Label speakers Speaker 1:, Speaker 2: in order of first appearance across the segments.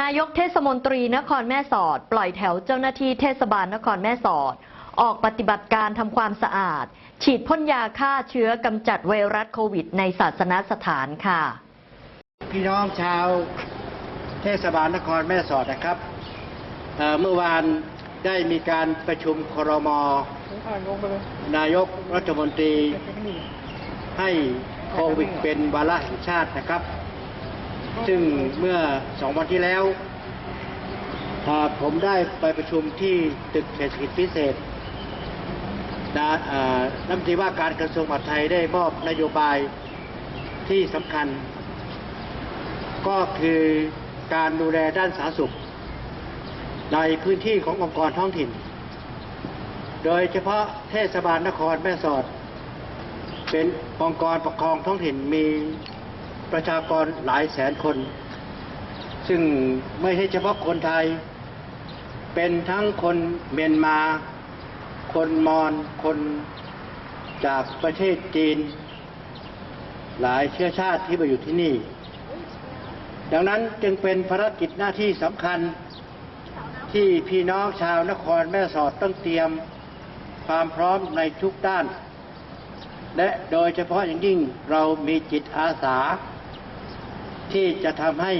Speaker 1: นายกเทศมนตรีนครแม่สอด ปล่อยแถวเจ้าหน้าที่เทศบาลนครแม่สอด ออกปฏิบัติการทำความสะอาด ฉีดพ่นยาฆ่าเชื้อกำจัดไวรัสโควิด ในศาสนสถานค่ะ
Speaker 2: พี่น้องชาวเทศบาลนครแม่สอดนะครับเเมื่อวานได้มีการประชุมครม นายกรัฐมนตรีให้โควิดเป็นวาระแห่งชาตินะครับ ซึ่งเมื่อสองวันที่แล้วผมได้ไปประชุมที่ตึกเศรษฐกิจพิเศษนะอ่ารัฐมนตรีว่าการกระทรวงมหาดไทยได้มอบนโยบายที่สำคัญ ก็คือการดูแลด้านสาธารณสุข ในพื้นที่ขององค์กรท้องถิ่น โดยเฉพาะเทศบาลนครแม่สอด เป็นองค์กรปกครองท้องถิ่นมี ประชากรหลายแสนคน ซึ่งไม่ใช่เฉพาะคนไทย เป็นทั้งคนเมียนมา คนมอญคนจากประเทศจีน หลายเชื้อชาติที่มาอยู่ที่นี่ ดังนั้นจึงเป็นภารกิจหน้าที่สำคัญที่พี่น้องชาวนครแม่สอดต้องเตรียมความพร้อมในทุกด้าน และโดยเฉพาะอย่างยิ่งเรามีจิตอาสา ที่จะทำให้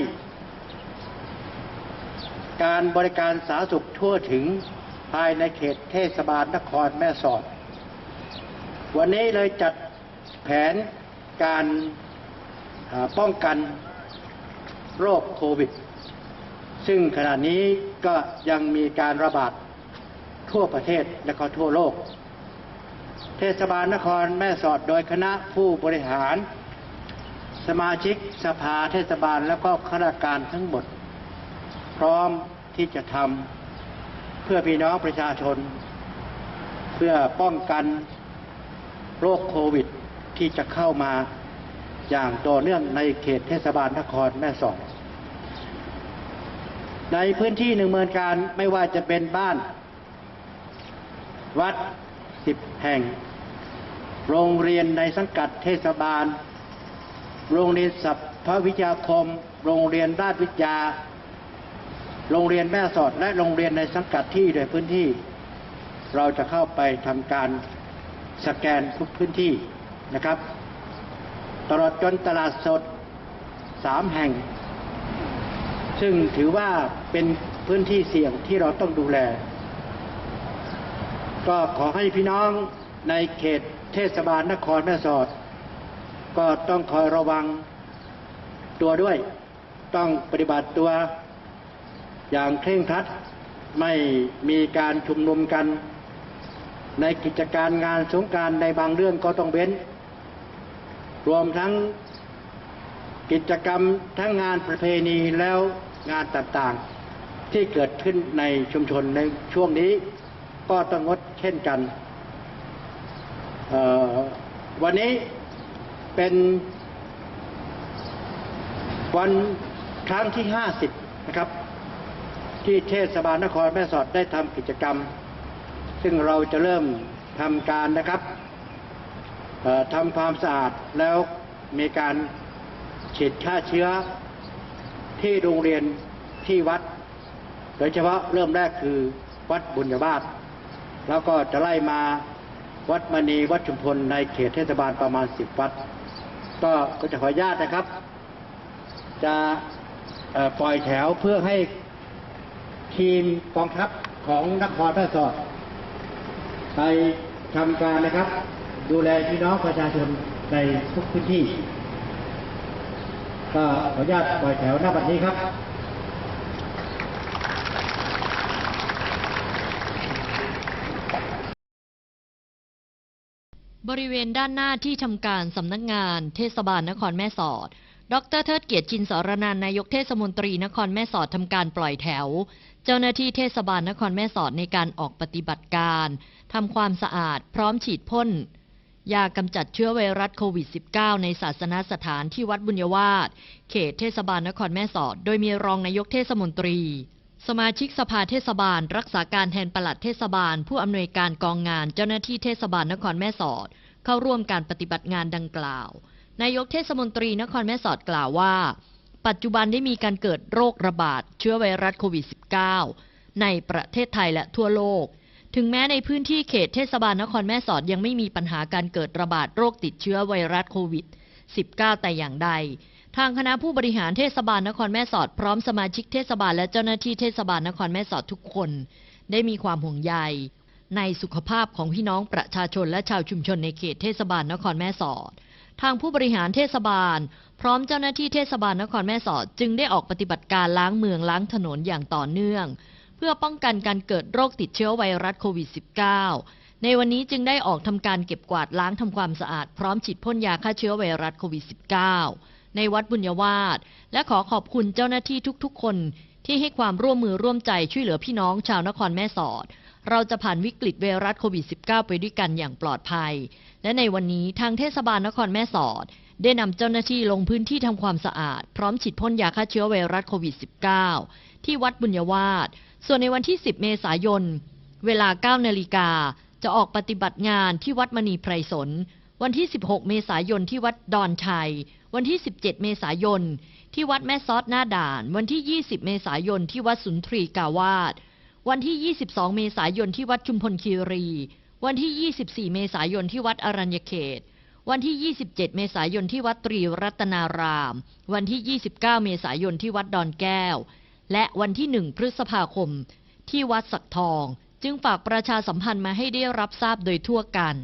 Speaker 2: การบริการสาธารณสุขทั่วถึงภายในเขตเทศบาลนครแม่สอด วันนี้เลยจัดแผนการป้องกันโรคโควิด ซึ่งขณะนี้ก็ยังมีการระบาดทั่วประเทศและก็ทั่วโลก เทศบาลนครแม่สอดโดยคณะผู้บริหาร สมาชิกสภาเทศบาลแล้วก็ข้าราชการทั้งหมด พร้อมที่จะทำเพื่อพี่น้องประชาชน เพื่อป้องกันโรคโควิดที่จะเข้ามาอย่างต่อเนื่องในเขตเทศบาลนครแม่สอดในพื้นที่หนึ่งเมืองการไม่ว่าจะเป็นบ้าน วัดสิบแห่ง โรงเรียนในสังกัดเทศบาล โรงเรียนสัพพวิทยาคม โรงเรียนราชวิทยา โรงเรียนแม่สอดและโรงเรียนในสังกัดที่โดยพื้นที่ เราจะเข้าไปทำการสแกนทุกพื้นที่นะครับ ตลอดจนตลาดสดสามแห่ง ซึ่งถือว่าเป็นพื้นที่เสี่ยงที่เราต้องดูแล ก็ขอให้พี่น้องในเขตเทศบาลนครแม่สอด ก็ต้องคอยระวังตัวด้วย ต้องปฏิบัติตัวอย่างเคร่งครัด ไม่มีการชุมนุมกัน ในกิจการงานสงการในบางเรื่องก็ต้องเว้น รวมทั้งกิจกรรมทั้งงานประเพณีแล้วงานต่างๆ ที่เกิดขึ้นในชุมชนในช่วงนี้ ก็ต้องงดเช่นกันวันนี้ เป็นวันครั้งที่ 50 นะครับ ที่เทศบาลนครแม่สอดได้ทำกิจกรรม ซึ่งเราจะเริ่มทำการนะครับทำความสะอาดแล้วมีการฉีดฆ่าเชื้อที่โรงเรียนที่วัด โดยเฉพาะเริ่มแรกคือวัดบุญญาบาตแล้วก็จะไล่มาวัดมณีวัดชุมพลในเขตเทศบาลประมาณสิบวัด ก็ก็จะขออนุญาตนะครับ จะปล่อยแถวเพื่อให้ทีมกองทัพของนครแม่สอด ไปทำการนะครับ ดูแลพี่น้องประชาชนในทุกพื้นที่ ก็ขออนุญาตปล่อยแถวหน้าบัดนี้ครับ
Speaker 1: บริเวณด้านหน้าที่ทำการสำนักงานเทศบาลนครแม่สอด ดรเทิดเกียรติจินสารนันนายกเทศมนตรีนครแม่สอดทำการปล่อยแถว เจ้าหน้าที่เทศบาลนครแม่สอดในการออกปฏิบัติการทำความสะอาดพร้อมฉีดพ่น ยากำจัดเชื้อไวรัสโควิด -19 ในศาสนสถานที่วัดบุญยวาสเขตเทศบาลนครแม่สอด โดยมีรองนายกเทศมนตรี สมาชิกสภาเทศบาล รักษาการแทนปลัดเทศบาล ผู้อำนวยการกองงานเจ้าหน้าที่เทศบาลนครแม่สอด เข้าร่วมการปฏิบัติงานดังกล่าว นายกเทศมนตรีนครแม่สอดกล่าวว่า ปัจจุบันได้มีการเกิดโรคระบาดเชื้อไวรัสโควิด -19 ในประเทศไทยและทั่วโลก ถึงแม้ในพื้นที่เขตเทศบาลนครแม่สอดยังไม่มีปัญหาการเกิดระบาดโรคติดเชื้อไวรัสโควิด 19 แต่อย่างใด ทางคณะผู้บริหารเทศบาลนครแม่สอด พร้อมสมาชิกเทศบาลและเจ้าหน้าที่เทศบาลนครแม่สอดทุกคน ได้มีความห่วงใย ในสุขภาพของพี่น้องประชาชนและชาวชุมชนในเขตเทศบาลนครแม่สอด ทางผู้บริหารเทศบาล พร้อมเจ้าหน้าที่เทศบาลนครแม่สอด จึงได้ออกปฏิบัติการล้างเมืองล้างถนนอย่างต่อเนื่อง เพื่อป้องกันการเกิดโรคติดเชื้อไวรัสโควิด -19 ในวันนี้จึงได้ออกทำการเก็บกวาดล้างทำความสะอาดพร้อมฉีดพ่นยาฆ่าเชื้อไวรัสโควิด -19 ในวัดบุญยวาสและขอขอบคุณเจ้าหน้าที่ทุกๆ คนที่ให้ความร่วมมือร่วมใจช่วยเหลือพี่น้องชาวนครแม่สอด เราจะผ่านวิกฤตไวรัสโควิด -19 ไปด้วยกันอย่างปลอดภัย และในวันนี้ทางเทศบาลนครแม่สอด ได้นำเจ้าหน้าที่ลงพื้นที่ทำความสะอาด พร้อมฉีดพ่นยาฆ่าเชื้อไวรัสโควิด -19 ที่วัดบุญยวาสส่วนในวันที่ 10 เมษายน เวลา 9 นาฬิกาจะออกปฏิบัติงานที่วัดมณีไพรสน วันที่ 16 เมษายนที่วัดดอนชัย วันที่ 17 เมษายน ที่วัดแม่ซอดหน้าด่าน วันที่ 20 เมษายนที่วัดสุนทรีกาวาสวันที่ 22 เมษายนที่วัดชุมพลคีรี วันที่ 24 เมษายนที่วัดอรัญญเขต วันที่ 27 เมษายนที่วัดตรีรัตนาราม วันที่ 29 เมษายนที่วัดดอนแก้ว และวันที่ 1 พฤษภาคม ที่วัดสักทอง จึงฝากประชาสัมพันธ์มาให้ได้รับทราบโดยทั่วกัน